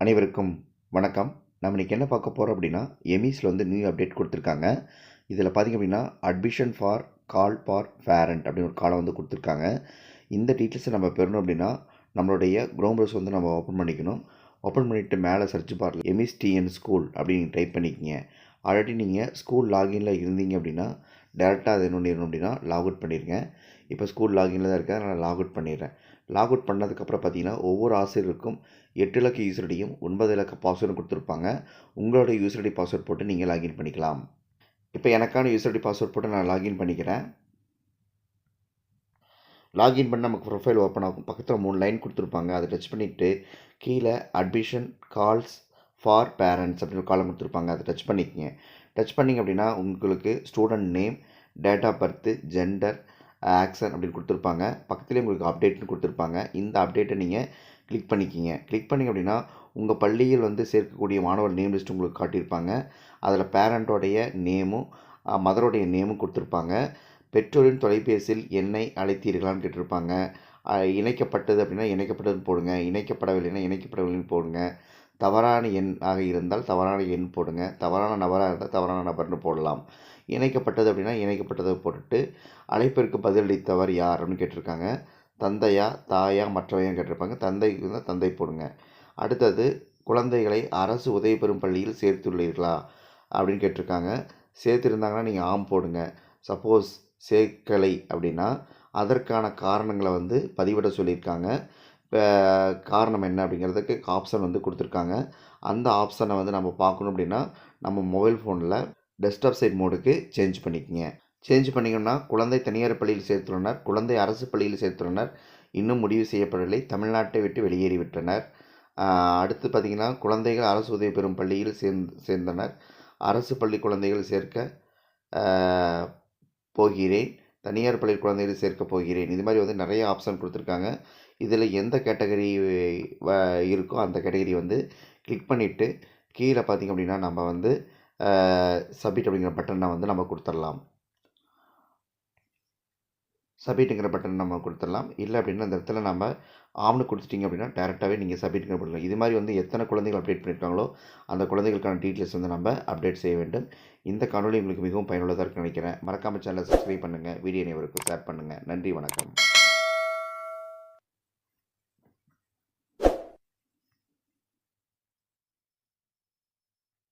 அனைவருக்கும் வணக்கம். நம்ம இன்றைக்கி என்ன பார்க்க போகிறோம் அப்படின்னா எமிஸில் வந்து நியூ அப்டேட் கொடுத்துருக்காங்க. இதில் பார்த்திங்க அப்படின்னா admission for call for parent அப்படின்னு ஒரு காலம் வந்து கொடுத்துருக்காங்க. இந்த டீட்டெயில்ஸை நம்ம பெறணும் அப்படின்னா நம்மளுடைய க்ரோம் ப்ரௌஸ் வந்து நம்ம ஓப்பன் பண்ணிக்கணும். ஓப்பன் பண்ணிவிட்டு மேலே சர்ச் பாரில் எமிஸ் டிஎன் ஸ்கூல் அப்படின்னு டைப் பண்ணிக்கிங்க. ஆல்ரெடி நீங்கள் ஸ்கூல் லாகினில் இருந்தீங்க அப்படின்னா டேரெக்டாக அது என்ன பண்ணிடணும் அப்படின்னா லாக் அவுட் பண்ணிடுங்க இப்போ ஸ்கூல் லாகினில் தான் இருக்கேன் நான் லாக் அவுட் பண்ணிடுறேன். லாக் அவுட் பண்ணதுக்கப்புறம் பார்த்தீங்கன்னா ஒவ்வொரு ஆசிரியருக்கும் எட்டு இலக்க யூசரடியும் ஒன்பது இலக்க பாஸ்வேர்டும் கொடுத்துருப்பாங்க. உங்களோட யூசரடி பாஸ்வேர்ட் போட்டு நீங்கள் லாகின் பண்ணிக்கலாம். இப்போ எனக்கான யூசரடி பாஸ்வேர்ட் போட்டு நான் லாகின் பண்ணிக்கிறேன். லாகின் பண்ண நமக்கு ப்ரொஃபைல் ஓப்பன் ஆகும். பக்கத்தில் மூணு லைன் கொடுத்துருப்பாங்க. அதை டச் பண்ணிவிட்டு கீழே அட்மிஷன் கால்ஸ் ஃபார் பேரண்ட்ஸ் அப்படின்னு காலம் கொடுத்துருப்பாங்க. அதை டச் பண்ணிக்கோங்க. டச் பண்ணிங்க அப்படின்னா உங்களுக்கு student name date of birth gender action அப்படின்னு கொடுத்துருப்பாங்க. பக்கத்துலேயே உங்களுக்கு அப்டேட்னு கொடுத்துருப்பாங்க. இந்த அப்டேட்டை நீங்கள் கிளிக் பண்ணிக்கிங்க. கிளிக் பண்ணிங்க அப்படின்னா உங்கள் பள்ளியில் வந்து சேர்க்கக்கூடிய மாணவர் நேம் லிஸ்ட் உங்களுக்கு காட்டியிருப்பாங்க. அதில் பேரண்ட்டோடைய நேமும் மதரோடைய நேமும் கொடுத்துருப்பாங்க. பெற்றோரின் தொலைபேசியில் என்னை அழைத்தீர்களான்னு கேட்டிருப்பாங்க. இணைக்கப்பட்டது அப்படின்னா இணைக்கப்பட்டதுன்னு போடுங்க. இணைக்கப்படவில்லைன்னா இணைக்கப்படவில்லைன்னு போடுங்க. தவறான எண் ஆக இருந்தால் தவறான எண் போடுங்க. தவறான நபராக இருந்தால் தவறான நபர்னு போடலாம். இணைக்கப்பட்டது அப்படின்னா இணைக்கப்பட்டதை போட்டுட்டு அழைப்பிற்கு பதிலளித்தவர் யாருன்னு கேட்டிருக்காங்க. தந்தையா தாயா மற்றவையும் கேட்டிருப்பாங்க. தந்தை இருந்தால் தந்தை போடுங்க. அடுத்தது குழந்தைகளை அரசு உதவி பெறும் பள்ளியில் சேர்த்துள்ளீர்களா அப்படின்னு கேட்டிருக்காங்க. சேர்த்துருந்தாங்கன்னா நீங்கள் ஆம் போடுங்க. சப்போஸ் சேர்க்கலை அப்படின்னா அதற்கான காரணங்களை வந்து பதிவிட சொல்லியிருக்காங்க. காரணம் என்ன அப்படிங்கிறதுக்கு ஆப்ஷன் வந்து கொடுத்துருக்காங்க. அந்த ஆப்ஷனை வந்து நம்ம பார்க்கணும் அப்படின்னா நம்ம மொபைல் ஃபோனில் டெஸ்க்டாப் சைட் மோடுக்கு சேஞ்ச் பண்ணிக்கோங்க. சேஞ்ச் பண்ணிங்கன்னா குழந்தை தனியார் பள்ளியில் சேர்த்துள்ளனர் குழந்தை அரசு பள்ளியில் சேர்த்துள்ளனர் இன்னும் முடிவு செய்யப்படவில்லை தமிழ்நாட்டை விட்டு வெளியேறிவிட்டனர். அடுத்து பார்த்திங்கன்னா குழந்தைகள் அரசு உதவி பெறும் பள்ளியில் சேர்ந்து சேர்ந்தனர். அரசு பள்ளி குழந்தைகள் சேர்க்க போகிறேன். தனியார் பள்ளி குழந்தைகள் சேர்க்க போகிறேன். இது மாதிரி வந்து நிறைய ஆப்ஷன் கொடுத்துருக்காங்க. இதில் எந்த கேட்டகரி இருக்கோ அந்த கேட்டகரி வந்து கிளிக் பண்ணிவிட்டு கீழே பார்த்திங்க அப்படின்னா நம்ம வந்து சப்மிட் அப்படிங்கிற பட்டனை வந்து நம்ம கொடுத்துடலாம். சப்மிட்டுங்கிற பட்டன் நம்ம கொடுத்துடலாம். இல்லை அப்படின்னா அந்த இடத்துல நம்ம ஆம்னு கொடுத்துட்டிங்க அப்படின்னா டேரெக்டாகவே நீங்கள் சப்மிட்டுங்கிற பட்டன் இது மாதிரி வந்து எத்தனை குழந்தைகள் அப்டேட் பண்ணியிருக்காங்களோ அந்த குழந்தைகளுக்கான டீட்டெயில்ஸ் வந்து நம்ம அப்டேட் செய்ய வேண்டும். இந்த காணொலி உங்களுக்கு மிகவும் பயனுள்ளதாக இருக்குன்னு நினைக்கிறேன். மறக்காமல் சேனலை சப்ஸ்கிரைப் பண்ணுங்கள் வீடியோ நேவருக்கு ஷேர் பண்ணுங்கள் நன்றி வணக்கம்.